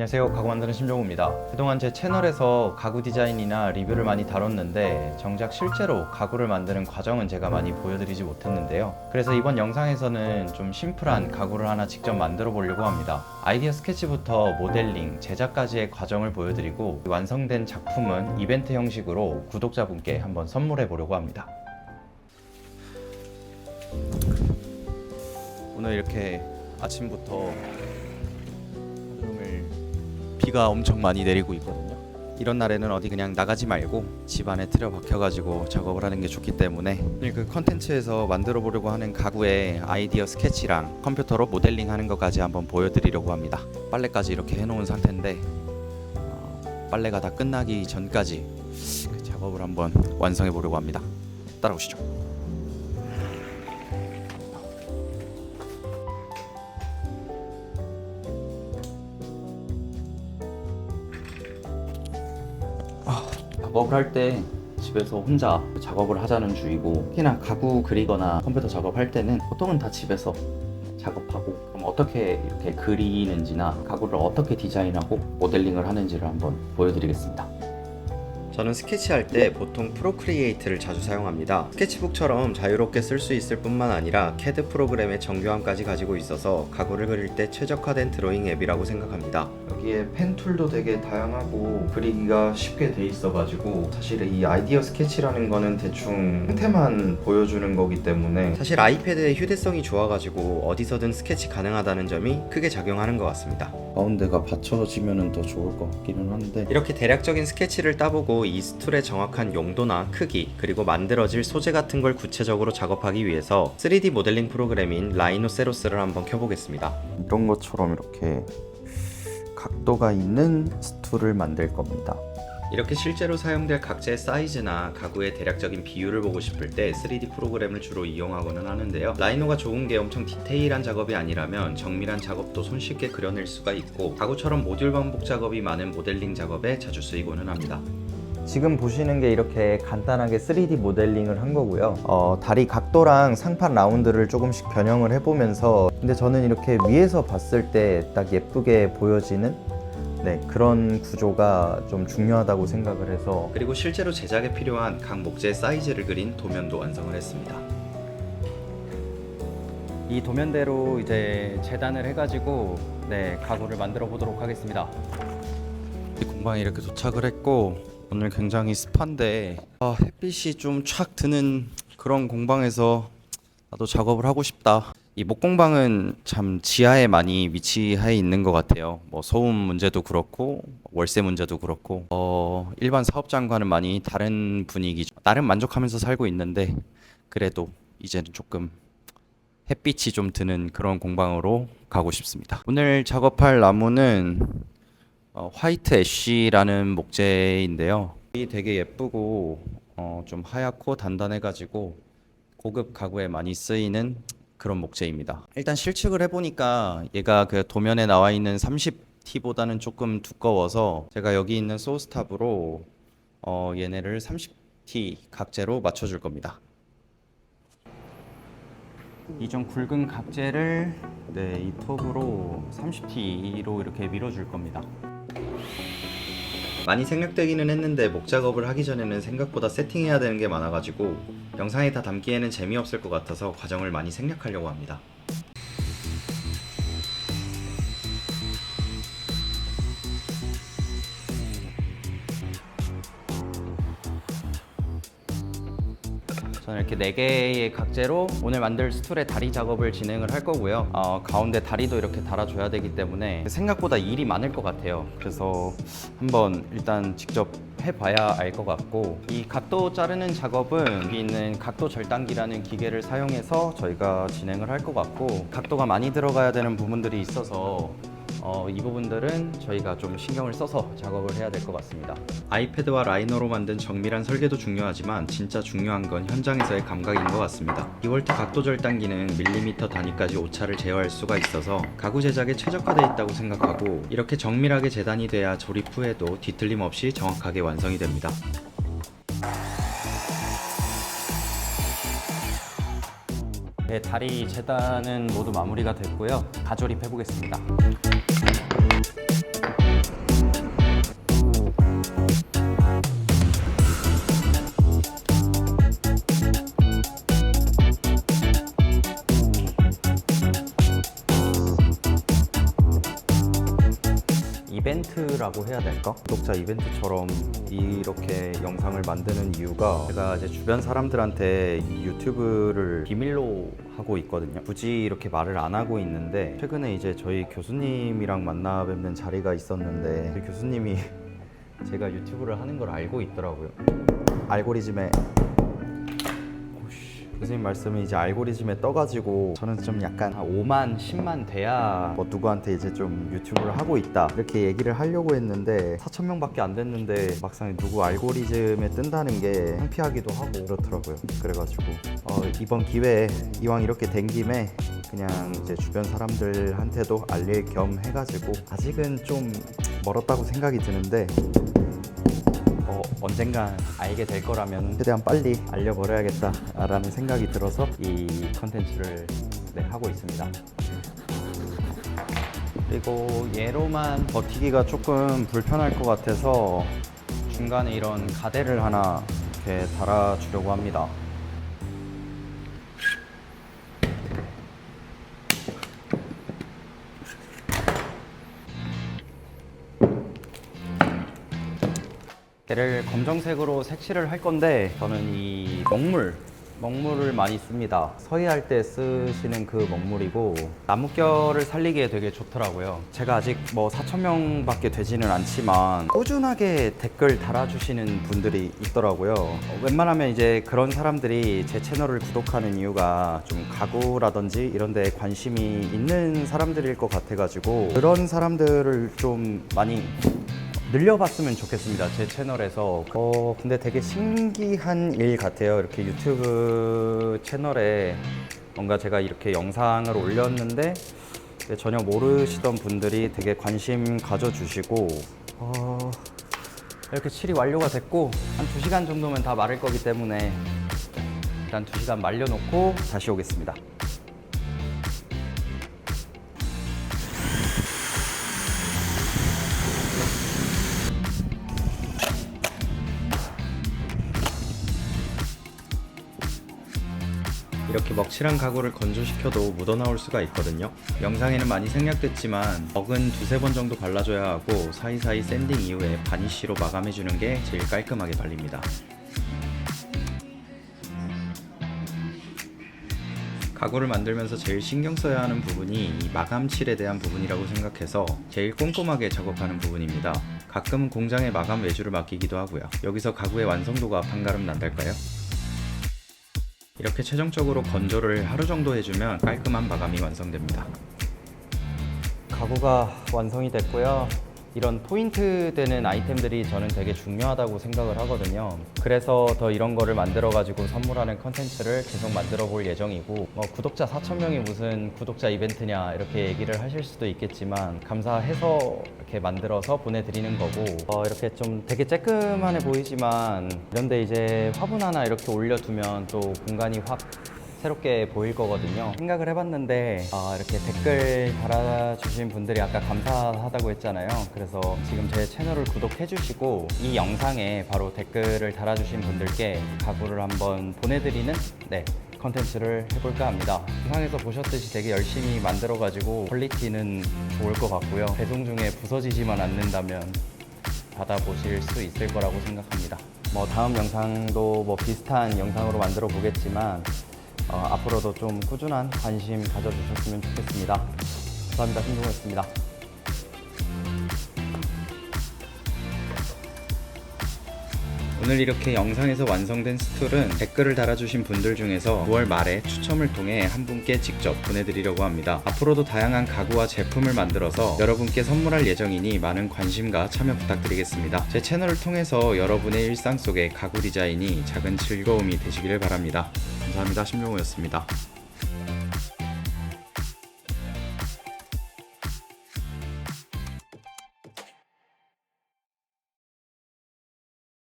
안녕하세요. 가구 만드는 심정우입니다. 그동안 제 채널에서 가구 디자인이나 리뷰를 많이 다뤘는데 정작 실제로 가구를 만드는 과정은 제가 많이 보여드리지 못했는데요. 그래서 이번 영상에서는 좀 심플한 가구를 하나 직접 만들어 보려고 합니다. 아이디어 스케치부터 모델링, 제작까지의 과정을 보여드리고 완성된 작품은 이벤트 형식으로 구독자분께 한번 선물해 보려고 합니다. 오늘 이렇게 아침부터 비가 엄청 많이 내리고 있거든요. 이런 날에는 어디 그냥 나가지 말고 집 안에 틀어 박혀가지고 작업을 하는 게 좋기 때문에 오늘 그 컨텐츠에서 만들어 보려고 하는 가구의 아이디어 스케치랑 컴퓨터로 모델링 하는 것까지 한번 보여드리려고 합니다. 빨래까지 이렇게 해놓은 상태인데 어, 빨래가 다 끝나기 전까지 그 작업을 한번 완성해 보려고 합니다. 따라오시죠. 작업을 할 때 집에서 혼자 작업을 하자는 주의고 특히나 가구 그리거나 컴퓨터 작업할 때는 보통은 다 집에서 작업하고 그럼 어떻게 이렇게 그리는지나 가구를 어떻게 디자인하고 모델링을 하는지를 한번 보여드리겠습니다. 저는 스케치할 때 보통 프로크리에이트를 자주 사용합니다. 스케치북처럼 자유롭게 쓸 수 있을 뿐만 아니라 CAD 프로그램의 정교함까지 가지고 있어서 가구를 그릴 때 최적화된 드로잉 앱이라고 생각합니다. 여기에 펜 툴도 되게 다양하고 그리기가 쉽게 돼 있어가지고 사실 이 아이디어 스케치라는 거는 대충 형태만 보여주는 거기 때문에 사실 아이패드의 휴대성이 좋아가지고 어디서든 스케치 가능하다는 점이 크게 작용하는 것 같습니다. 가운데가 받쳐지면 더 좋을 것 같기는 한데 이렇게 대략적인 스케치를 따보고 이 스툴의 정확한 용도나 크기 그리고 만들어질 소재 같은 걸 구체적으로 작업하기 위해서 3D 모델링 프로그램인 라이노세로스를 한번 켜보겠습니다. 이런 것처럼 이렇게 각도가 있는 스툴을 만들 겁니다. 이렇게 실제로 사용될 각재의 사이즈나 가구의 대략적인 비율을 보고 싶을 때 3D 프로그램을 주로 이용하고는 하는데요. 라이노가 좋은 게 엄청 디테일한 작업이 아니라면 정밀한 작업도 손쉽게 그려낼 수가 있고 가구처럼 모듈 반복 작업이 많은 모델링 작업에 자주 쓰이고는 합니다. 지금 보시는 게 이렇게 간단하게 3D 모델링을 한 거고요. 어, 다리 각도랑 상판 라운드를 조금씩 변형을 해보면서 근데 저는 이렇게 위에서 봤을 때 딱 예쁘게 보여지는 네, 그런 구조가 좀 중요하다고 생각을 해서 그리고 실제로 제작에 필요한 각 목재의 사이즈를 그린 도면도 완성을 했습니다. 이 도면대로 이제 재단을 해가지고 네 가구를 만들어 보도록 하겠습니다. 공방에 이렇게 도착을 했고 오늘 굉장히 습한데 아, 햇빛이 좀 촥 드는 그런 공방에서 나도 작업을 하고 싶다. 이 목공방은 참 지하에 많이 위치해 있는 것 같아요. 뭐 소음 문제도 그렇고 월세 문제도 그렇고 어, 일반 사업장과는 많이 다른 분위기죠. 나름 만족하면서 살고 있는데 그래도 이제는 조금 햇빛이 좀 드는 그런 공방으로 가고 싶습니다. 오늘 작업할 나무는 어, 화이트 애쉬라는 목재인데요. 이 되게 예쁘고 어, 좀 하얗고 단단해가지고 고급 가구에 많이 쓰이는 그런 목재입니다. 일단 실측을 해보니까 얘가 그 도면에 나와 있는 30T보다는 조금 두꺼워서 제가 여기 있는 소스탑으로 어, 얘네를 30T 각재로 맞춰줄 겁니다. 이좀 굵은 각재를 네, 이 톱으로 30T로 이렇게 밀어줄 겁니다. 많이 생략되기는 했는데 목 작업을 하기 전에는 생각보다 세팅해야 되는 게 많아가지고 영상에 다 담기에는 재미없을 것 같아서 과정을 많이 생략하려고 합니다. 저는 이렇게 네 개의 각재로 오늘 만들 스툴의 다리 작업을 진행을 할 거고요. 어, 가운데 다리도 이렇게 달아줘야 되기 때문에 생각보다 일이 많을 것 같아요. 그래서 한번 일단 직접 해봐야 알 것 같고 이 각도 자르는 작업은 여기 있는 각도 절단기라는 기계를 사용해서 저희가 진행을 할 것 같고 각도가 많이 들어가야 되는 부분들이 있어서 어, 이 부분들은 저희가 좀 신경을 써서 작업을 해야 될 것 같습니다. 아이패드와 라이너로 만든 정밀한 설계도 중요하지만 진짜 중요한 건 현장에서의 감각인 것 같습니다. 2V 각도 절단기는 밀리미터 단위까지 오차를 제어할 수가 있어서 가구 제작에 최적화되어 있다고 생각하고 이렇게 정밀하게 재단이 돼야 조립 후에도 뒤틀림 없이 정확하게 완성이 됩니다. 네, 다리 재단은 모두 마무리가 됐고요. 가조립 해보겠습니다. 이벤트라고 해야 될까? 구독자 이벤트처럼 이렇게 영상을 만드는 이유가 제가 이제 주변 사람들한테 이 유튜브를 비밀로 하고 있거든요. 굳이 이렇게 말을 안 하고 있는데 최근에 이제 저희 교수님이랑 만나 뵙는 자리가 있었는데 그 교수님이 제가 유튜브를 하는 걸 알고 있더라고요. 알고리즘에 교수님 말씀이 이제 알고리즘에 떠가지고 저는 좀 약간 한 5만, 10만 돼야 뭐 누구한테 이제 좀 유튜브를 하고 있다 이렇게 얘기를 하려고 했는데 4천 명밖에 안 됐는데 막상 누구 알고리즘에 뜬다는 게 창피하기도 하고 그렇더라고요. 그래가지고 어, 이번 기회에 이왕 이렇게 된 김에 그냥 이제 주변 사람들한테도 알릴 겸 해가지고 아직은 좀 멀었다고 생각이 드는데 어, 언젠가 알게 될 거라면 최대한 빨리 알려버려야겠다라는 생각이 들어서 이 컨텐츠를 네, 하고 있습니다. 그리고 얘로만 버티기가 조금 불편할 것 같아서 중간에 이런 가대를 하나 이렇게 달아주려고 합니다. 얘를 검정색으로 색칠을 할 건데 저는 이 먹물 먹물을 많이 씁니다. 서희할 때 쓰시는 그 먹물이고 나뭇결을 살리기에 되게 좋더라고요. 제가 아직 뭐 4천 명 밖에 되지는 않지만 꾸준하게 댓글 달아주시는 분들이 있더라고요. 어, 웬만하면 이제 그런 사람들이 제 채널을 구독하는 이유가 좀 가구라든지 이런 데 관심이 있는 사람들일 것 같아가지고 그런 사람들을 좀 많이 늘려봤으면 좋겠습니다. 제 채널에서. 어, 근데 되게 신기한 일 같아요. 이렇게 유튜브 채널에 뭔가 제가 이렇게 영상을 올렸는데 전혀 모르시던 분들이 되게 관심 가져주시고, 어, 이렇게 칠이 완료가 됐고, 한 2시간 정도면 다 마를 거기 때문에 일단 2시간 말려놓고 다시 오겠습니다. 이렇게 먹칠한 가구를 건조시켜도 묻어나올 수가 있거든요. 영상에는 많이 생략됐지만 먹은 두세 번 정도 발라줘야 하고 사이사이 샌딩 이후에 바니쉬로 마감해주는 게 제일 깔끔하게 발립니다. 가구를 만들면서 제일 신경 써야 하는 부분이 이 마감칠에 대한 부분이라고 생각해서 제일 꼼꼼하게 작업하는 부분입니다. 가끔은 공장에 마감 외주를 맡기기도 하고요. 여기서 가구의 완성도가 반가름 난달까요? 이렇게 최종적으로 건조를 하루 정도 해주면 깔끔한 마감이 완성됩니다. 가구가 완성이 됐고요. 이런 포인트 되는 아이템들이 저는 되게 중요하다고 생각을 하거든요. 그래서 더 이런 거를 만들어 가지고 선물하는 컨텐츠를 계속 만들어 볼 예정이고 뭐 구독자 4천 명이 무슨 구독자 이벤트냐 이렇게 얘기를 하실 수도 있겠지만 감사해서 이렇게 만들어서 보내드리는 거고 어, 이렇게 좀 되게 쬐끔하네 보이지만 이런데 이제 화분 하나 이렇게 올려두면 또 공간이 확 새롭게 보일 거거든요. 생각을 해봤는데 아, 이렇게 댓글 달아주신 분들이 아까 감사하다고 했잖아요. 그래서 지금 제 채널을 구독해주시고 이 영상에 바로 댓글을 달아주신 분들께 가구를 한번 보내드리는 네. 컨텐츠를 해볼까 합니다. 영상에서 보셨듯이 되게 열심히 만들어가지고 퀄리티는 좋을 것 같고요. 배송 중에 부서지지만 않는다면 받아보실 수 있을 거라고 생각합니다. 뭐 다음 영상도 뭐 비슷한 영상으로 만들어 보겠지만 어, 앞으로도 좀 꾸준한 관심 가져주셨으면 좋겠습니다. 감사합니다. 신동호였습니다. 오늘 이렇게 영상에서 완성된 스툴은 댓글을 달아주신 분들 중에서 9월 말에 추첨을 통해 한 분께 직접 보내드리려고 합니다. 앞으로도 다양한 가구와 제품을 만들어서 여러분께 선물할 예정이니 많은 관심과 참여 부탁드리겠습니다. 제 채널을 통해서 여러분의 일상 속의 가구 디자인이 작은 즐거움이 되시기를 바랍니다. 감사합니다. 신명호였습니다.